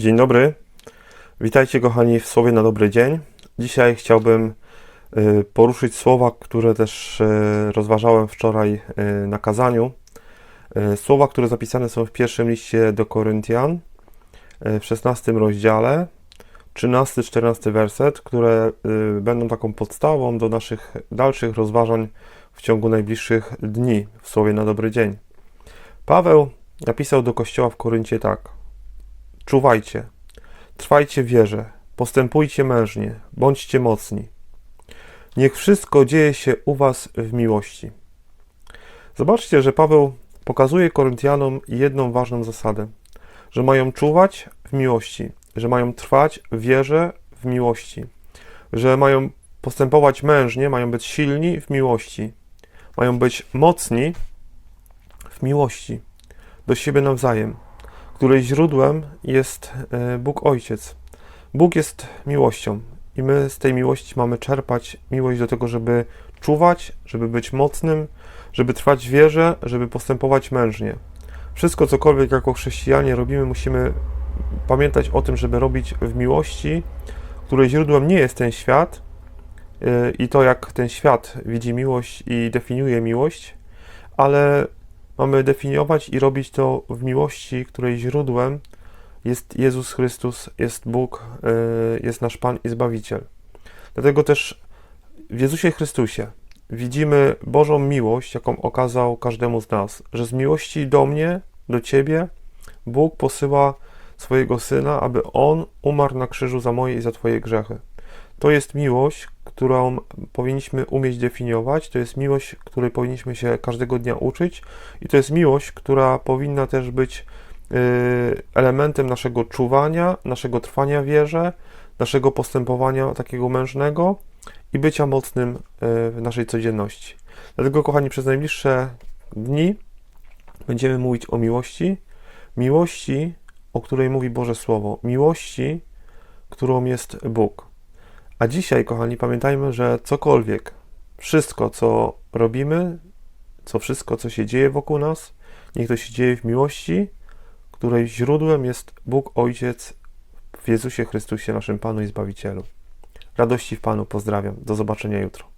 Dzień dobry. Witajcie kochani w Słowie na dobry dzień. Dzisiaj chciałbym y, poruszyć słowa, które też y, rozważałem wczoraj y, na kazaniu. Słowa, które zapisane są w pierwszym liście do Koryntian w 16 rozdziale, 13-14 werset, które będą taką podstawą do naszych dalszych rozważań w ciągu najbliższych dni w Słowie na dobry dzień. Paweł napisał do kościoła w Koryncie tak: Czuwajcie, trwajcie wierze, postępujcie mężnie, bądźcie mocni. Niech wszystko dzieje się u Was w miłości. Zobaczcie, że Paweł pokazuje Koryntianom jedną ważną zasadę: że mają czuwać w miłości, że mają trwać w wierze w miłości, że mają postępować mężnie, mają być silni w miłości, mają być mocni w miłości do siebie nawzajem, której źródłem jest e, Bóg Ojciec. Bóg jest miłością i my z tej miłości mamy czerpać miłość do tego, żeby czuwać, żeby być mocnym, żeby trwać w wierze, żeby postępować mężnie. Wszystko, cokolwiek jako chrześcijanie robimy, musimy pamiętać o tym, żeby robić w miłości, której źródłem nie jest ten świat e, i to, jak ten świat widzi miłość i definiuje miłość, ale mamy definiować i robić to w miłości, której źródłem jest Jezus Chrystus, jest Bóg, y, jest nasz Pan i Zbawiciel. Dlatego też w Jezusie Chrystusie widzimy Bożą miłość, jaką okazał każdemu z nas, że z miłości do mnie, do Ciebie, Bóg posyła swojego Syna, aby On umarł na krzyżu za moje i za Twoje grzechy. To jest miłość, którą powinniśmy umieć definiować, to jest miłość, której powinniśmy się każdego dnia uczyć i to jest miłość, która powinna też być y, elementem naszego czuwania, naszego trwania wierze, naszego postępowania takiego mężnego i bycia mocnym y, w naszej codzienności. Dlatego, kochani, przez najbliższe dni będziemy mówić o miłości, miłości, o której mówi Boże Słowo, miłości, którą jest Bóg. A dzisiaj, kochani, pamiętajmy, że cokolwiek, wszystko, co robimy, co wszystko, co się dzieje wokół nas, niech to się dzieje w miłości, której źródłem jest Bóg Ojciec w Jezusie Chrystusie, naszym Panu i Zbawicielu. Radości w Panu, pozdrawiam. Do zobaczenia jutro.